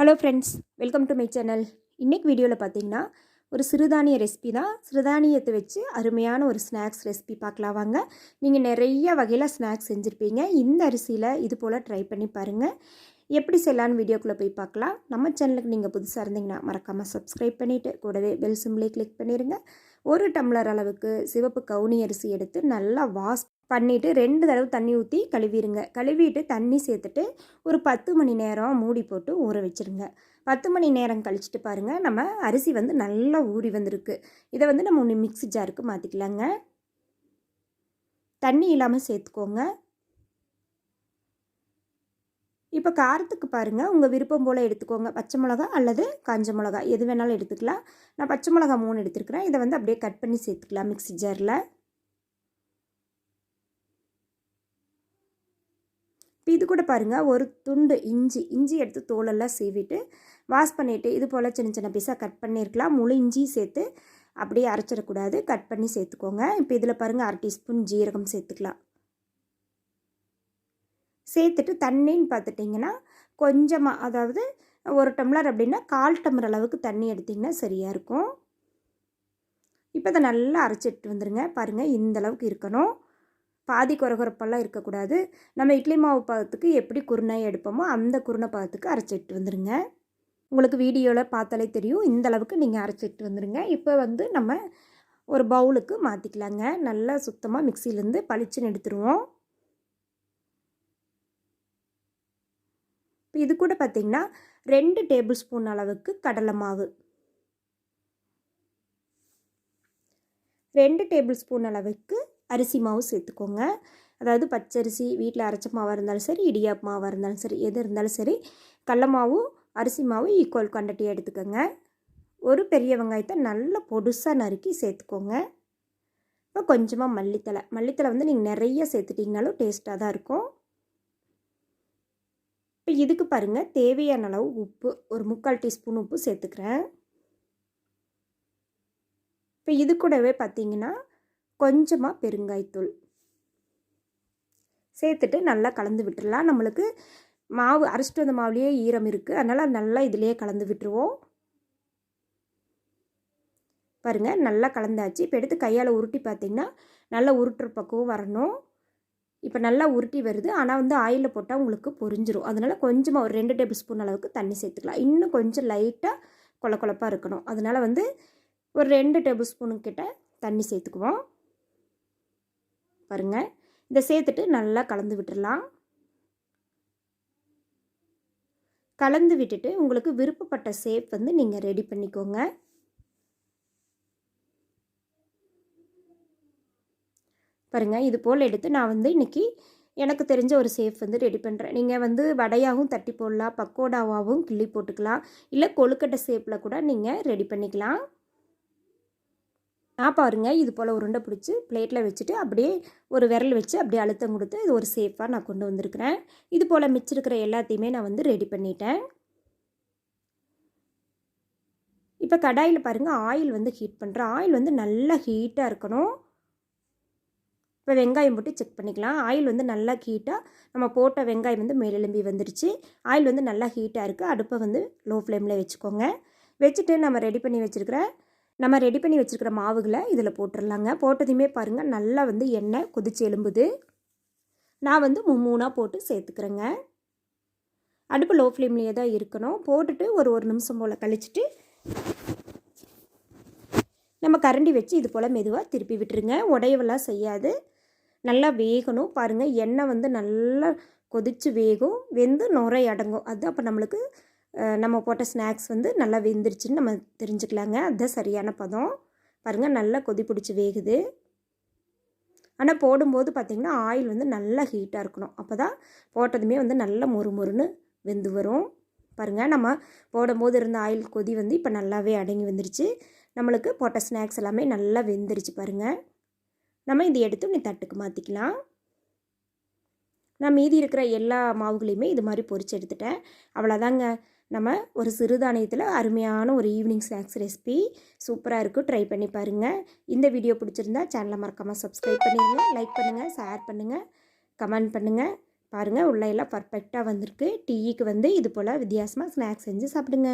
Hello friends welcome to my channel இன்றைக்கி வீடியோவில் பார்த்தீங்கன்னா ஒரு சிறுதானிய ரெசிபி தான். சிறுதானியத்தை வச்சு அருமையான ஒரு ஸ்நாக்ஸ் ரெசிபி பார்க்கலாம் வாங்க. நீங்கள் நிறைய வகையில் ஸ்நாக்ஸ் செஞ்சுருப்பீங்க. இந்த அரிசியில் இது போல் ட்ரை பண்ணி பாருங்கள் எப்படி செய்யலான்னு வீடியோக்குள்ளே போய் பார்க்கலாம். நம்ம சேனலுக்கு நீங்கள் புதுசாக இருந்தீங்கன்னா மறக்காமல் சப்ஸ்கிரைப் பண்ணிவிட்டு கூடவே பெல் சிம்லே கிளிக் பண்ணிடுங்க ஒரு டம்ளர் அளவுக்கு சிவப்பு கவுனி அரிசி எடுத்து நல்லா வாஷ் பண்ணிவிட்டு ரெண்டு தடவை தண்ணி ஊற்றி கழுவிடுங்க கழுவிட்டு தண்ணி சேர்த்துட்டு ஒரு பத்து மணி நேரம் மூடி போட்டு ஊற வச்சுருங்க. பத்து மணி நேரம் கழிச்சிட்டு பாருங்கள் நம்ம அரிசி வந்து நல்லா ஊறி வந்திருக்கு. இதை வந்து நம்ம ஒன்று மிக்ஸி ஜாருக்கு மாற்றிக்கலாங்க தண்ணி இல்லாமல் சேர்த்துக்கோங்க. இப்போ காரத்துக்கு பாருங்கள் உங்கள் விருப்பம் போல் எடுத்துக்கோங்க. பச்சை மிளகா அல்லது காஞ்ச மிளகா எது வேணாலும் எடுத்துக்கலாம். நான் பச்சை மிளகா மூணு எடுத்துருக்கிறேன். இதை வந்து அப்படியே கட் பண்ணி சேர்த்துக்கலாம் மிக்ஸி ஜாரில் இப்போ இது கூட பாருங்கள் ஒரு துண்டு இஞ்சி இஞ்சி எடுத்து தோலெல்லாம் சீவிட்டு வாஷ் பண்ணிவிட்டு இது போல் சின்ன சின்ன பீஸாக கட் பண்ணியிருக்கலாம். முழு இஞ்சியும் சேர்த்து அப்படியே அரைச்சிடக்கூடாது. கட் பண்ணி சேர்த்துக்கோங்க. இப்போ இதில் பாருங்கள் அரை டீஸ்பூன் ஜீரகம் சேர்த்துக்கலாம். சேர்த்துட்டு தண்ணின்னு பார்த்துட்டிங்கன்னா கொஞ்சமாக அதாவது ஒரு டம்ளர் அப்படின்னா கால் டம்ளர் அளவுக்கு தண்ணி எடுத்திங்கன்னா சரியாக இருக்கும். இப்போ அதை நல்லா அரைச்சிட்டு வந்துடுங்க பாருங்கள் இந்த அளவுக்கு இருக்கணும். பாதி குறகுறப்பெல்லாம் இருக்கக்கூடாது. நம்ம இட்லி மாவு பாதத்துக்கு எப்படி குருணை எடுப்போமோ அந்த குருணை பாதத்துக்கு அரைச்சிட்டு வந்துடுங்க உங்களுக்கு வீடியோவில் பார்த்தாலே தெரியும். இந்த அளவுக்கு நீங்கள் அரைச்சிட்டு வந்துடுங்க இப்போ வந்து நம்ம ஒரு பவுலுக்கு மாற்றிக்கலாங்க நல்லா சுத்தமாக மிக்சிலேருந்து பளிச்சுன்னு எடுத்துருவோம். இப்போ இது கூட பார்த்திங்கன்னா ரெண்டு டேபிள் ஸ்பூன் அளவுக்கு கடலை மாவு. ரெண்டு டேபிள் ஸ்பூன் அளவுக்கு அரிசி மாவு சேர்த்துக்கோங்க. அதாவது பச்சரிசி வீட்டில் அரைச்ச மாவாக இருந்தாலும் சரி இடியாப்பு மாவாக இருந்தாலும் சரி எது இருந்தாலும் சரி கடல மாவும் அரிசி மாவும் ஈக்குவல் குவான்டிட்டி எடுத்துக்கோங்க. ஒரு பெரிய வெங்காயத்தை நல்லா பொடுசாக நறுக்கி சேர்த்துக்கோங்க. இப்போ கொஞ்சமாக மல்லித்தலை மல்லித்தலை வந்து நீங்கள் நிறைய சேர்த்துட்டிங்கனாலும் டேஸ்ட்டாக தான் இருக்கும். இப்போ இதுக்கு பாருங்கள் தேவையான அளவு உப்பு ஒரு முக்கால் டீஸ்பூன் உப்பு சேர்த்துக்கிறேன். இப்போ இது கூடவே பார்த்தீங்கன்னா கொஞ்சமாக பெருங்காய்த்தூள். சேர்த்துட்டு நல்லா கலந்து விட்டுடலாம் நம்மளுக்கு மாவு அரைச்சிட்டு வந்த மாவுலேயே ஈரம் இருக்குது அதனால் நல்லா இதிலேயே கலந்து விட்டுருவோம். பாருங்கள் நல்லா கலந்தாச்சு. இப்போ எடுத்து கையால் உருட்டி பார்த்திங்கன்னா நல்லா உருட்டுற பக்குவம் வரணும். இப்போ நல்லா உருட்டி வருது. ஆனால் வந்து ஆயிலில் போட்டால் உங்களுக்கு பொரிஞ்சிரும். அதனால் கொஞ்சமாக ஒரு ரெண்டு டேபிள் ஸ்பூன் அளவுக்கு தண்ணி சேர்த்துக்கலாம். இன்னும் கொஞ்சம் லைட்டாக கொல கொலப்பாக இருக்கணும். அதனால் வந்து ஒரு ரெண்டு டேபிள் ஸ்பூனு கிட்ட தண்ணி சேர்த்துக்குவோம். பாருங்கள் இதை சேர்த்துட்டு நல்லா கலந்து விட்டுடலாம் கலந்து விட்டுட்டு உங்களுக்கு விருப்பப்பட்ட ஷேப் வந்து நீங்கள் ரெடி பண்ணிக்கோங்க. பாருங்கள் இது போல் எடுத்து நான் வந்து இன்றைக்கி எனக்கு தெரிஞ்ச ஒரு சேஃப் வந்து ரெடி பண்ணுறேன் நீங்கள் வந்து வடையாகவும் தட்டி போடலாம் பக்கோடாவாகவும் கிள்ளி போட்டுக்கலாம். இல்லை கொழுக்கட்டை ஷேப்பில் கூட நீங்கள் ரெடி பண்ணிக்கலாம். நான் பாருங்கள் இது போல் உருண்டை பிடிச்சி பிளேட்டில் வச்சுட்டு அப்படியே ஒரு விரல் வச்சு அப்படியே அழுத்தம் கொடுத்து இது ஒரு சேஃபாக நான் கொண்டு வந்திருக்கிறேன். இது போல் மிச்சிருக்கிற எல்லாத்தையுமே நான் வந்து ரெடி பண்ணிட்டேன். இப்போ கடாயில் பாருங்கள் ஆயில் வந்து ஹீட் பண்ணுறேன் ஆயில் வந்து நல்லா ஹீட்டாக இருக்கணும். இப்போ வெங்காயம் போட்டு செக் பண்ணிக்கலாம். ஆயில் வந்து நல்லா ஹீட்டாக நம்ம போட்ட வெங்காயம் வந்து மேலெலும்பி வந்துருச்சு. ஆயில் வந்து நல்லா ஹீட்டாக இருக்குது அடுப்பை வந்து லோ ஃப்ளேமில் வச்சுக்கோங்க. வச்சுட்டு நம்ம ரெடி பண்ணி வச்சுருக்கிற நம்ம ரெடி பண்ணி வச்சுருக்கிற மாவுகளை இதில் போட்டுடலாங்க போட்டதையுமே பாருங்கள் நல்லா வந்து எண்ணெய் கொதிச்சு எலும்புது நான் வந்து மூணாக போட்டு சேர்த்துக்கிறேங்க. அடுப்பு லோ ஃப்ளேம்லேயே தான் இருக்கணும். போட்டுட்டு ஒரு ஒரு நிமிஷம் போல் கழிச்சிட்டு நம்ம கரண்டி வச்சு இது போல் மெதுவாக திருப்பி விட்டுருங்க. உடையவெல்லாம் செய்யாது. நல்லா வேகணும். பாருங்கள் எண்ணெய் வந்து நல்லா கொதித்து வேகும். வெந்து நுரை அடங்கும் அது அப்போ நம்மளுக்கு நம்ம போட்ட ஸ்நாக்ஸ் வந்து நல்லா வெந்துருச்சுன்னு நம்ம தெரிஞ்சுக்கலாங்க. அதுதான் சரியான பதம். பாருங்கள் நல்லா கொதி பிடிச்சி வேகுது. ஆனால் போடும்போது பார்த்திங்கன்னா ஆயில் வந்து நல்லா ஹீட்டாக இருக்கணும். அப்போ தான் போட்டதுமே வந்து நல்லா மொறு மொறுன்னு வெந்து வரும். பாருங்கள் நம்ம போடும்போது இருந்த ஆயில் கொதி வந்து இப்போ நல்லாவே அடங்கி வந்துருச்சு. நம்மளுக்கு போட்ட ஸ்நாக்ஸ் எல்லாமே நல்லா வெந்துருச்சு பாருங்கள் நம்ம இதை எடுத்து நீ தட்டுக்கு மாற்றிக்கலாம் நான் மீதி இருக்கிற எல்லா மாவுகளையுமே இது மாதிரி பொறிச்சு எடுத்துட்டேன். அவ்வளோதாங்க. நம்ம ஒரு சிறுதானியத்தில் அருமையான ஒரு ஈவினிங் ஸ்நாக்ஸ் ரெசிபி சூப்பராக இருக்கும். ட்ரை பண்ணி பாருங்கள் இந்த வீடியோ பிடிச்சிருந்தா சேனலை மறக்காமல் சப்ஸ்கிரைப் பண்ணிடுங்க லைக் பண்ணுங்கள் ஷேர் பண்ணுங்கள் கமெண்ட் பண்ணுங்கள் பாருங்கள் உள்ளே எல்லாம் பர்ஃபெக்டாக வந்திருக்கு. டீக்கு வந்து இது போல் வித்தியாசமாக ஸ்நாக்ஸ் செஞ்சு சாப்பிடுங்க.